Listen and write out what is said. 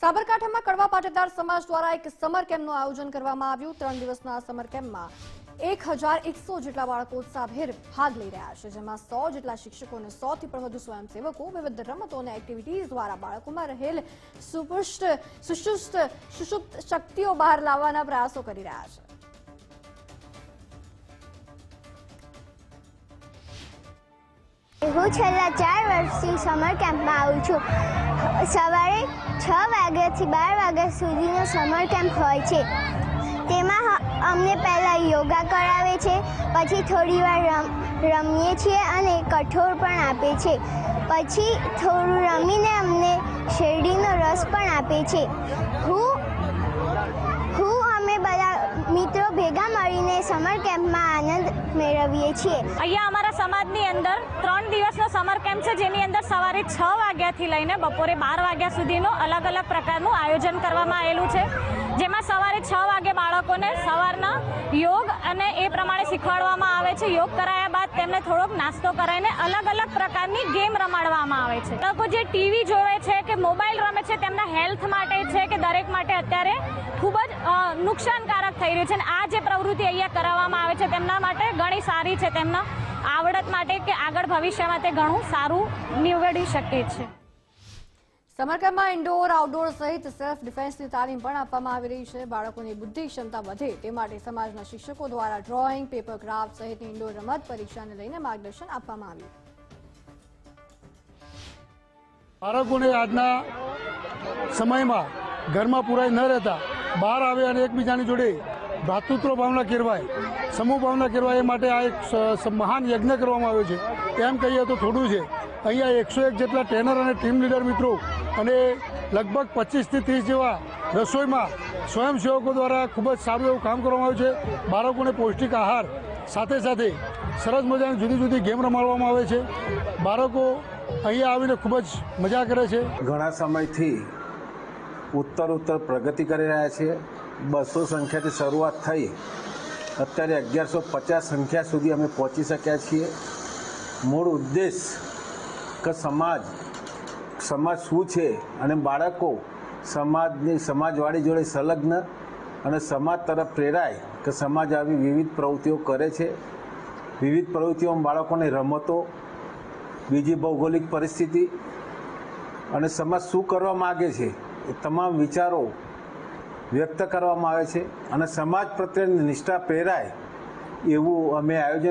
સાબરકાંઠામાં કડવા પાટીદાર સમાજ દ્વારા એક સમર કેમ્પનું આયોજન કરવામાં આવ્યું. ત્રણ દિવસના સમર કેમ્પમાં એક હજાર એકસો જેટલા બાળકો ઉત્સાહભેર ભાગ લઈ રહ્યા છે, જેમાં સો જેટલા શિક્ષકો અને સો થી પણ વધુ સ્વયંસેવકો વિવિધ રમતો અને એક્ટિવિટીઝ દ્વારા બાળકોમાં રહેલ સુપુષ્ટ સુષુપ્ત સુષુપ્ત શક્તિઓ બહાર લાવવાના પ્રયાસો કરી રહ્યા છે. હું છેલ્લા ચાર વર્ષથી સમર કેમ્પમાં આવું છું. સવારે છ વાગ્યાથી બાર વાગ્યા સુધીનો સમર કેમ્પ હોય છે. તેમાં અમને પહેલાં યોગા કરાવે છે, પછી થોડી વાર રમ, રમીએ છીએ અને કઠોળ પણ આપે છે. પછી થોડું રમીને અમને શેરડીનો રસ પણ આપે છે. હું હું અમે બધા મિત્રો ભેગા મળીને સમર કેમ્પમાં આનંદ મેળવીએ છીએ. અહીંયા અમારા સમાજની અંદર ત્રણ દિવસનો સમર કેમ્પ છે, જેની અંદર સવારે છ વાગ્યાથી લઈને બપોરે બાર વાગ્યા સુધીનો અલગ અલગ પ્રકારનું આયોજન કરવામાં આવેલું છે. જેમાં સવારે છ વાગે બાળકોને સવારના યોગ અને એ પ્રમાણે શીખવાડવામાં આવે છે. યોગ કરાયા બાદ તેમને થોડોક નાસ્તો કરાવીને અલગ અલગ પ્રકારની ગેમ રમાડવામાં આવે છે. લોકો જે ટીવી જોવે છે કે મોબાઈલ રમે છે, તેમના હેલ્થ માટે છે કે દરેક માટે અત્યારે ખૂબ જ નુકસાનકારક થઈ રહ્યું છે અને આ જે પ્રવૃત્તિ અહીંયા કરાવવામાં આવે છે તેમના માટે ઘણી સારી છે. તેમના આવડત માટે કે આગળ ભવિષ્યમાં તે ઘણું સારું નીવડી શકે છે. સમરકામમાં ઇન્ડોર આઉટડોર સહિત સેલ્ફ ડિફેન્સની તાલીમ પણ આપવામાં આવી રહી છે. બાળકોની બુદ્ધિ ક્ષમતા વધે તે માટે સમાજના શિક્ષકો દ્વારા ડ્રોઈંગ પેપર ક્રાફ્ટ સહિતની ઇન્ડોર રમત પરીક્ષાને લઈને માર્ગદર્શન આપવામાં આવ્યું. બાળકોને આજના સમયમાં ઘરમાં પુરાઈ ન રહેતા બહાર આવે અને એકબીજાની જોડે ભ્રાતૃત્વ ભાવના કેળવાય. સમૂહ ભાવના કેળવાય એ માટે આ એક મહાન યજ્ઞ કરવામાં આવ્યો છે. એમ કહીએ તો થોડું છે. અહીંયા એકસો એક જેટલા ટ્રેનર અને ટીમ લીડર મિત્રો અને લગભગ પચીસથી ત્રીસ જેવા રસોઈમાં સ્વયંસેવકો દ્વારા ખૂબ જ સારું એવું કામ કરવામાં આવ્યું છે. બાળકોને પૌષ્ટિક આહાર, સાથે સાથે સરસ મજાની જુદી જુદી ગેમ રમાડવામાં આવે છે. બાળકો અહીંયા આવીને ખૂબ જ મજા કરે છે. ઘણા સમયથી ઉત્તર ઉત્તર પ્રગતિ કરી રહ્યા છે. બસો સંખ્યાથી શરૂઆત થઈ. અત્યારે અગિયારસો પચાસ સંખ્યા સુધી અમે પહોંચી શક્યા છીએ. મૂળ ઉદ્દેશ કે સમાજ સમાજ શું છે અને બાળકો સમાજની, સમાજવાળી જોડે સંલગ્ન અને સમાજ તરફ પ્રેરાય કે સમાજ આવી વિવિધ પ્રવૃત્તિઓ કરે છે. વિવિધ પ્રવૃત્તિઓમાં બાળકોને રમતો, બીજી ભૌગોલિક પરિસ્થિતિ અને સમાજ શું કરવા માગે છે એ તમામ વિચારો વ્યક્ત કરવામાં આવે છે અને સમાજ પ્રત્યેની નિષ્ઠા પ્રેરાય એવું અમે આયોજન